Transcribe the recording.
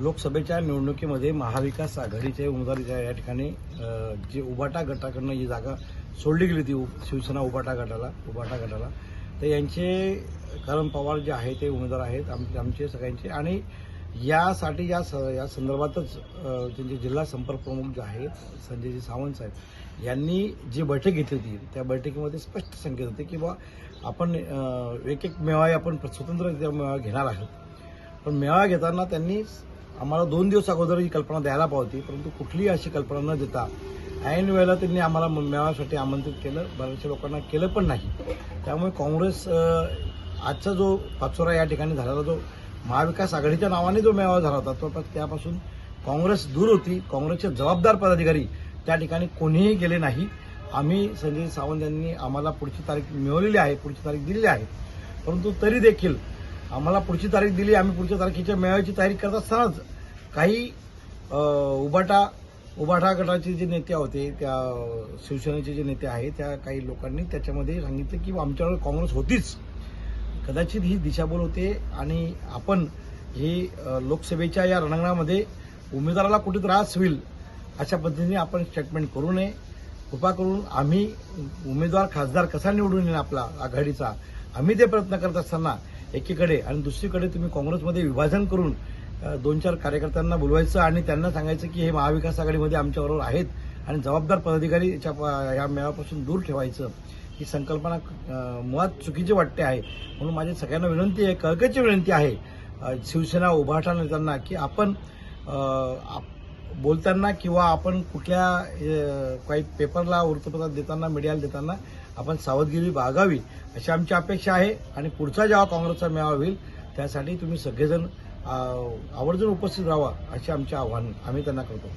लोकसभेच्या निवडणुकीमध्ये महाविकास आघाडीचे उमेदवार या ठिकाणी जे उबाटा गटाकडनं जी जागा सोडली गेली ती उ- शिवसेना उबाटा गटाला उबाटा गटाला तर यांचे करण पवार जे आहे ते उमेदवार आहेत आम- आमचे सगळ्यांचे. आणि यासाठी या स या संदर्भातच त्यांचे जिल्हा संपर्क प्रमुख जे आहेत संजयजी सावंत साहेब यांनी जी बैठक घेतली होती त्या बैठकीमध्ये स्पष्ट संकेत होते की बा आपण एक एक मेळावे आपण स्वतंत्र मेळावा घेणार आहोत. पण मेळावा घेताना त्यांनी आम्हाला दोन दिवस अगोदर ही कल्पना द्यायला पावती परंतु कुठलीही अशी कल्पना न देता ऐन वेळेला त्यांनी आम्हाला म- मेळाव्यासाठी आमंत्रित केलं. बऱ्याचशा लोकांना केलं पण नाही. त्यामुळे काँग्रेस आजचा जो पाचोरा या ठिकाणी झालेला जो महाविकास आघाडीच्या नावाने जो मेळावा झाला होता तो त्यापासून काँग्रेस दूर होती. काँग्रेसचे जबाबदार पदाधिकारी त्या ठिकाणी कोणीही गेले नाही. आम्ही संजय सावंत यांनी आम्हाला पुढची तारीख मिळवलेली आहे पुढची तारीख दिलेली आहे. परंतु तरी देखील आम्हाला पुढची तारीख दिली आम्ही पुढच्या तारखेच्या मेळाव्याची तयारी करत असतानाच काही उबाटा उबाटा गटाचे जे नेते होते त्या शिवसेनेचे जे नेते आहेत त्या काही लोकांनी त्याच्यामध्ये सांगितलं की आमच्यावर काँग्रेस होतीच. कदाचित ही दिशाभूल होते आणि आपण ही लोकसभेच्या या रणांगणामध्ये उमेदवाराला कुठे त्रास होईल अशा पद्धतीने आपण स्टेटमेंट करू नये. कृपा करून आम्ही उमेदवार खासदार कसा निवडून येईल आपला आघाडीचा? आम्ही ते प्रयत्न करत असताना एकीकडे आणि दुसरीकडे तुम्ही काँग्रेसमध्ये विभाजन करून दोन चार कार्यकर्त्यांना बोलवायचं आणि त्यांना सांगायचं की हे महाविकास आघाडीमध्ये आमच्याबरोबर आहेत आणि जबाबदार पदाधिकारी याच्या या मेळापासून दूर ठेवायचं. ही संकल्पना मुळात चुकीची वाटते आहे. म्हणून माझी सगळ्यांना विनंती आहे कळकळची विनंती आहे शिवसेना उभाटा नेत्यांना की आपण आप- बोलताना किंवा आपण कुठल्या काही पेपरला वृत्तपत्रात देताना मीडियाला देताना आपण सावधगिरी बाळगावी अशी आमची अपेक्षा आहे. आणि पुढचा जेव्हा काँग्रेसचा मेळावा होईल त्यासाठी तुम्ही सगळेजण आवर्जून उपस्थित राहावा असे आमचे आव्हान आम्ही त्यांना करतो.